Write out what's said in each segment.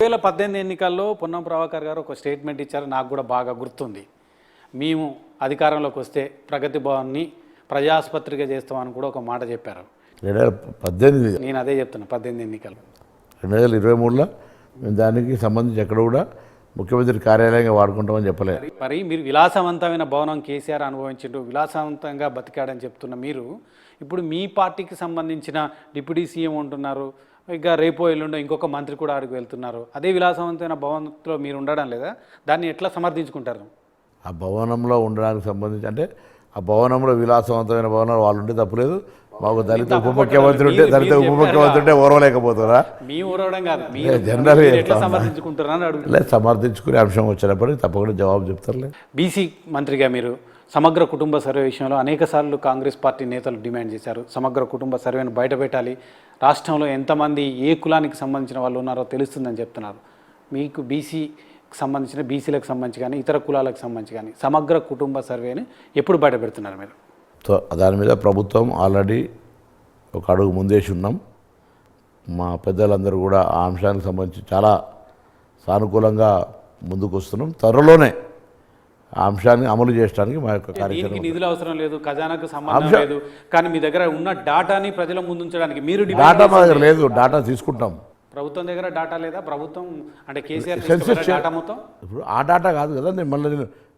వేల పద్దెనిమిది ఎన్నికల్లో పొన్నం ప్రభాకర్ గారు ఒక స్టేట్మెంట్ ఇచ్చారు. నాకు కూడా బాగా గుర్తుంది. మేము అధికారంలోకి వస్తే ప్రగతి భవన్ని ప్రజాసుపత్రిగా చేస్తామని కూడా ఒక మాట చెప్పారు. రెండు వేల పద్దెనిమిది. నేను అదే చెప్తున్నా పద్దెనిమిది ఎన్నికలు రెండు వేల ఇరవై మూడులో మేము దానికి సంబంధించి ఎక్కడ కూడా ముఖ్యమంత్రి కార్యాలయంగా వాడుకుంటామని చెప్పలే. మరి మీరు విలాసవంతమైన భవనం కేసీఆర్ అనుభవించిండు విలాసవంతంగా బతికాడని చెప్తున్న మీరు ఇప్పుడు మీ పార్టీకి సంబంధించిన డిప్యూటీ సీఎం ఉంటున్నారు ఇక రేపో ఎల్లుండో ఇంకొక మంత్రి కూడా ఆడికి వెళ్తున్నారు. అదే విలాసవంతమైన భవనంలో మీరు ఉండడం లేదా? దాన్ని ఎట్లా సమర్థించుకుంటారు? ఆ భవనంలో ఉండడానికి సంబంధించి అంటే ఆ భవనంలో విలాసవంతమైన భవనాలు వాళ్ళు ఉంటే తప్పులేదు. మాకు దళిత ఉప ముఖ్యమంత్రి ఉంటే దళిత ఉప. ముఖ్యమంత్రి ఉంటే ఓర్వలేకపోతారా? మీ కాదు. ఉన్నా. సమర్థించుకుంటారు సమర్థించుకునే అంశం వచ్చినప్పటికీ తప్పకుండా జవాబు చెప్తారులే. బీసీ మంత్రిగా మీరు సమగ్ర కుటుంబ సర్వే విషయంలో అనేకసార్లు కాంగ్రెస్ పార్టీ నేతలు డిమాండ్ చేశారు. సమగ్ర కుటుంబ సర్వేను బయటపెట్టాలి. రాష్ట్రంలో ఎంతమంది ఏ కులానికి సంబంధించిన వాళ్ళు ఉన్నారో తెలుస్తుందని చెప్తున్నారు. మీకు బీసీకి సంబంధించిన బీసీలకు సంబంధించి కానీ ఇతర కులాలకు సంబంధించి కానీ సమగ్ర కుటుంబ సర్వేని ఎప్పుడు బయటపెడుతున్నారు మీరు? దాని మీద ప్రభుత్వం ఆల్రెడీ ఒక అడుగు ముందేసి ఉన్నాం. మా పెద్దలందరూ కూడా ఆ అంశానికి సంబంధించి చాలా సానుకూలంగా ముందుకు వస్తున్నాం త్వరలోనే అంశాన్ని అమలు చేయడానికి మా యొక్క కార్యక్రమం నిధులు అవసరం లేదు ఖజానాకు సంబంధం లేదు. కానీ మీ దగ్గర ఉన్న డాటాని ప్రజల ముందు ఉంచడానికి మీరు డాటా మా దగ్గర లేదు డాటా తీసుకుంటాం. ప్రభుత్వం దగ్గర డాటా లేదా? ప్రభుత్వం అంటే కేసీఆర్ డాటా మొత్తం? ఇప్పుడు ఆ డాటా కాదు కదా నేను మళ్ళీ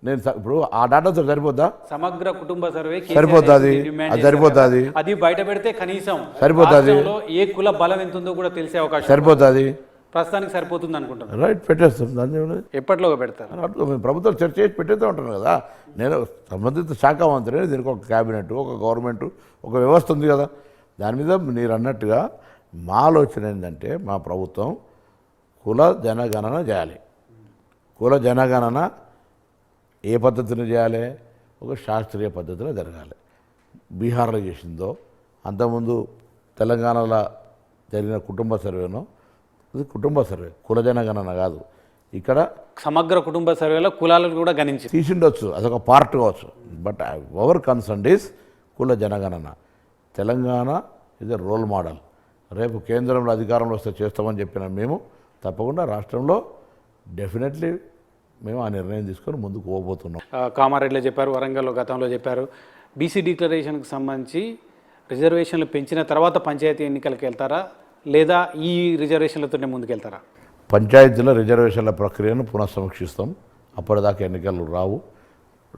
నేను ఇప్పుడు ఆ డాటాతో సరిపోద్దా? సమగ్ర కుటుంబ సర్వే సరిపోతాది. అది? సరిపోతాది. అది బయట పెడితే కనీసం సరిపోతాది. ఏ కుల బలం ఎంత ఉందో కూడా తెలిసే అవకాశం సరిపోతుంది ప్రస్తుతానికి సరిపోతుంది అనుకుంటున్నాను. రైట్ పెట్టేస్తాం. దాన్ని? ఎప్పటిలోగా పెడతారు? మేము ప్రభుత్వం చర్చ చేసి పెట్టేస్తూ ఉంటాను కదా. నేను సంబంధిత శాఖ మంత్రి దీనికి ఒక క్యాబినెట్ ఒక గవర్నమెంట్ ఒక వ్యవస్థ ఉంది కదా. దాని మీద మీరు అన్నట్టుగా మా ఆలోచన ఏంటంటే మా ప్రభుత్వం కుల జనగణన చేయాలి. కుల జనగణన ఏ పద్ధతిని చేయాలి? ఒక శాస్త్రీయ పద్ధతిలో జరగాలి. బీహార్లో చేసిందో అంతకుముందు తెలంగాణలో జరిగిన కుటుంబ సర్వేనో ఇది కుటుంబ సర్వే కుల జనగణన కాదు. ఇక్కడ సమగ్ర కుటుంబ సర్వేలో కులాలను కూడా గణించి తీసిండొచ్చు అదొక పార్ట్ కావచ్చు. బట్ అవర్ కన్సర్న్ ఈస్ కుల జనగణన తెలంగాణ ఇది రోల్ మోడల్ రేపు కేంద్రంలో అధికారంలో వస్తే చేస్తామని చెప్పిన మేము తప్పకుండా రాష్ట్రంలో డెఫినెట్లీ మేము ఆ నిర్ణయం తీసుకొని ముందుకు పోబోతున్నాం. కామారెడ్డిలో చెప్పారు వరంగల్లో గతంలో చెప్పారు. బీసీ డిక్లరేషన్కి సంబంధించి రిజర్వేషన్లు పెంచిన తర్వాత పంచాయతీ ఎన్నికలకు వెళ్తారా? లేదా ఈ రిజర్వేషన్లతోనే ముందుకెళ్తారా? పంచాయతీల రిజర్వేషన్ల ప్రక్రియను పునఃసమీక్షిస్తాం. అప్పటిదాకా ఎన్నికలు రావు.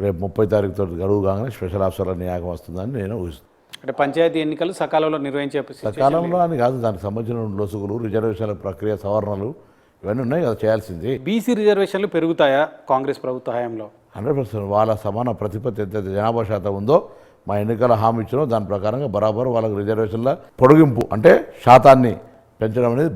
రేపు ముప్పై తారీఖుతో గడువు కాగానే స్పెషల్ ఆఫీసర్ల నియామకం వస్తుందని నేను ఊహిస్తున్నాను అంటే పంచాయతీ ఎన్నికలు సకాలంలో నిర్వహించే సకాలంలో అని కాదు దానికి సంబంధించిన లొసుగులు రిజర్వేషన్ల ప్రక్రియ సవరణలు ఇవన్నీ ఉన్నాయి కదా చేయాల్సింది. బీసీ రిజర్వేషన్లు పెరుగుతాయా కాంగ్రెస్ ప్రభుత్వ హయాంలో? హండ్రెడ్ పర్సెంట్ వాళ్ళ సమాన ప్రతిపత్తి ఎంత జనాభా శాతం ఉందో మా ఎన్నికల హామీ ఇచ్చినాం దాని ప్రకారంగా బరాబర్ వాళ్ళకి రిజర్వేషన్ల పొడిగింపు అంటే శాతాన్ని పెంచడం అనేది